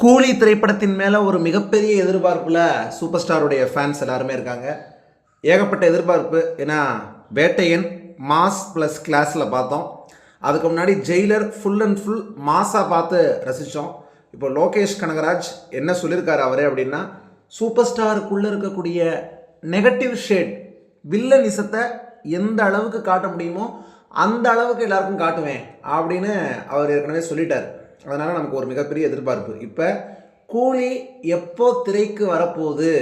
கூலி திரைப்படத்தின் மேலே ஒரு மிகப்பெரிய எதிர்பார்ப்பில் சூப்பர் ஸ்டாருடைய ஃபேன்ஸ் எல்லாருமே இருக்காங்க. ஏகப்பட்ட எதிர்பார்ப்பு. ஏன்னா வேட்டையன் மாஸ் ப்ளஸ் கிளாஸில் பார்த்தோம். அதுக்கு முன்னாடி ஜெயிலர் ஃபுல் அண்ட் ஃபுல் மாஸாக பார்த்து ரசித்தோம் இப்போ லோகேஷ் கனகராஜ் என்ன சொல்லியிருக்காரு அவரே அப்படின்னா சூப்பர் ஸ்டாருக்குள்ளே இருக்கக்கூடிய நெகட்டிவ் ஷேட் வில்லனிசத்தை எந்த அளவுக்கு காட்ட முடியுமோ அந்த அளவுக்கு எல்லாருக்கும் காட்டுவேன் அப்படின்னு அவர் ஏற்கனவே சொல்லிட்டார். அதனால் நமக்கு ஒரு மிகப்பெரிய எதிர்பார்ப்பு. இப்போ கூலி எப்போ திரைக்கு வரப்போகுது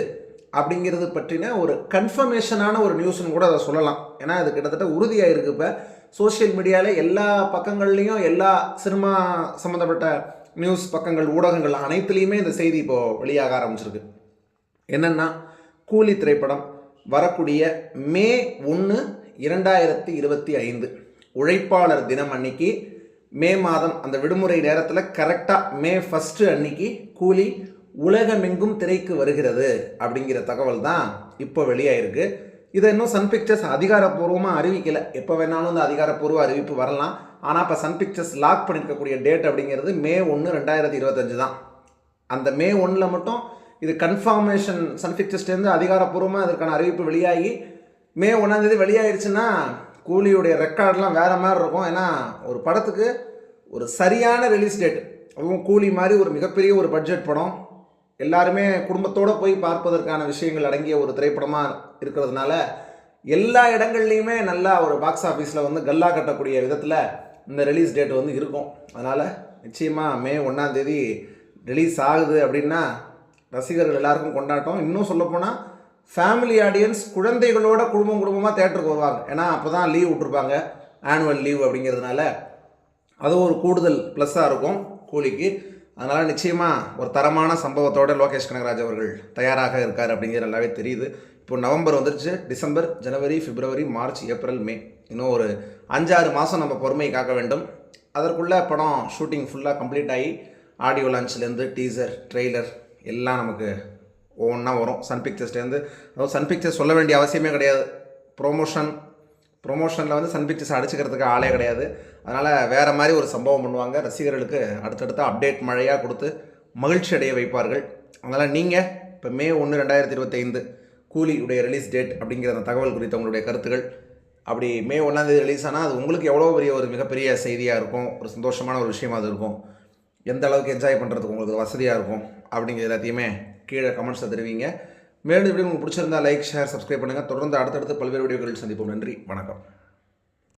அப்படிங்கிறது பற்றின ஒரு கன்ஃபர்மேஷனான ஒரு நியூஸ்னு கூட அதை சொல்லலாம். ஏன்னா அது கிட்டத்தட்ட உறுதியாக இருக்குது இப்போ சோஷியல் மீடியாவில் எல்லா பக்கங்கள்லேயும் எல்லா சினிமா சம்மந்தப்பட்ட நியூஸ் பக்கங்கள் ஊடகங்கள் அனைத்துலேயுமே இந்த செய்தி இப்போது வெளியாக ஆரம்பிச்சிருக்கு. என்னென்னா கூலி திரைப்படம் வரக்கூடிய மே ஒன்று இரண்டாயிரத்தி இருபத்தி ஐந்து உழைப்பாளர் தினம் அன்னைக்கு மே மாதம் அந்த விடுமுறை நேரத்தில் கரெக்டாக மே ஃபஸ்ட்டு அன்னைக்கு கூலி உலகமெங்கும் திரைக்கு வருகிறது அப்படிங்கிற தகவல் தான் இப்போ வெளியாயிருக்கு. இதை இன்னும் சன் பிக்சர்ஸ் அதிகாரப்பூர்வமாக அறிவிக்கலை. எப்போ வேணாலும் இந்த அதிகாரப்பூர்வ அறிவிப்பு வரலாம். ஆனால் இப்போ சன் பிக்சர்ஸ் லாக் பண்ணியிருக்கக்கூடிய டேட் அப்படிங்கிறது மே ஒன்று ரெண்டாயிரத்தி இருபத்தஞ்சு தான். அந்த மே ஒன்றில் மட்டும் இது கன்ஃபார்மேஷன் சன் பிக்சர்ஸ்லேருந்து அதிகாரப்பூர்வமாக இதற்கான அறிவிப்பு வெளியாகி மே ஒன்றாந்தேதி வெளியாயிருச்சுன்னா கூலியுடைய ரெக்கார்ட்லாம் வேறு மாதிரி இருக்கும். ஏன்னா ஒரு படத்துக்கு ஒரு சரியான ரிலீஸ் டேட் அதுவும் கூலி மாதிரி ஒரு மிகப்பெரிய ஒரு பட்ஜெட் படம். எல்லாருமே குடும்பத்தோடு போய் பார்ப்பதற்கான விஷயங்கள் அடங்கிய ஒரு திரைப்படமாக இருக்கிறதுனால எல்லா இடங்கள்லையுமே நல்லா ஒரு பாக்ஸ் ஆஃபீஸில் வந்து கல்லா கட்டக்கூடிய விதத்தில் இந்த ரிலீஸ் டேட் வந்து இருக்கும். அதனால் நிச்சயமாக மே ஒன்றாந்தேதி ரிலீஸ் ஆகுது அப்படின்னா ரசிகர்கள் எல்லாருக்கும் கொண்டாட்டம். இன்னும் சொல்லப்போனால் ஃபேமிலி ஆடியன்ஸ் குழந்தைகளோட குடும்பம் குடும்பமாக தேட்டருக்கு வருவாங்க. ஏன்னா அப்போ தான் லீவ் விட்ருப்பாங்க ஆனுவல் லீவ் அப்படிங்கிறதுனால அது ஒரு கூடுதல் ப்ளஸ்ஸாக இருக்கும் கூலிக்கு. அதனால் நிச்சயமாக ஒரு தரமான சம்பவத்தோட லோகேஷ் கனகராஜ் அவர்கள் தயாராக இருக்கார் அப்படிங்கிறது நல்லாவே தெரியுது. இப்போ நவம்பர் வந்துருச்சு. டிசம்பர் ஜனவரி பிப்ரவரி மார்ச் ஏப்ரல் மே. இன்னும் ஒரு அஞ்சாறு மாதம் நம்ம பொறுமையை காக்க வேண்டும். அதற்குள்ளே படம் ஷூட்டிங் ஃபுல்லாக கம்ப்ளீட் ஆகி ஆடியோ லான்ச்லேருந்து டீசர் ட்ரெய்லர் எல்லாம் நமக்கு ஒவ்வொன்றா வரும். சன் பிக்சர்ஸ்லேருந்து அதாவது சன் பிக்சர்ஸ் சொல்ல வேண்டிய அவசியமே கிடையாது. ப்ரொமோஷன் ப்ரொமோஷனில் வந்து சன் பிக்சர்ஸ் அடிச்சுக்கிறதுக்கு ஆளே கிடையாது. அதனால் வேறு மாதிரி ஒரு சம்பவம் பண்ணுவாங்க. ரசிகர்களுக்கு அடுத்தடுத்த அப்டேட் மழையாக கொடுத்து மகிழ்ச்சி அடைய வைப்பார்கள். அதனால் நீங்கள் இப்போ மே ஒன்று ரெண்டாயிரத்தி இருபத்தைந்து கூலியுடைய ரிலீஸ் டேட் அப்படிங்கிற அந்த தகவல் குறித்த உங்களுடைய கருத்துக்கள் அப்படி மே ஒன்றாந்தேதி ரிலீஸ் ஆனால் அது உங்களுக்கு எவ்வளோ பெரிய ஒரு மிகப்பெரிய செய்தியாக இருக்கும்? ஒரு சந்தோஷமான ஒரு விஷயமா அது இருக்கும். எந்த அளவுக்கு என்ஜாய் பண்ணுறதுக்கு உங்களுக்கு வசதியாக இருக்கும்? அப்படிங்கிற எல்லாத்தையுமே கீழே கமெண்ட்ஸை தருவீங்க. மேலும் இப்படி உங்களுக்கு பிடிச்சிருந்தா லைக் ஷேர் சப்ஸ்கிரைப் பண்ணுங்கள் தொடர்ந்து அடுத்தடுத்து பல்வேறு வீடியோக்களில் சந்திப்போம். நன்றி. வணக்கம்.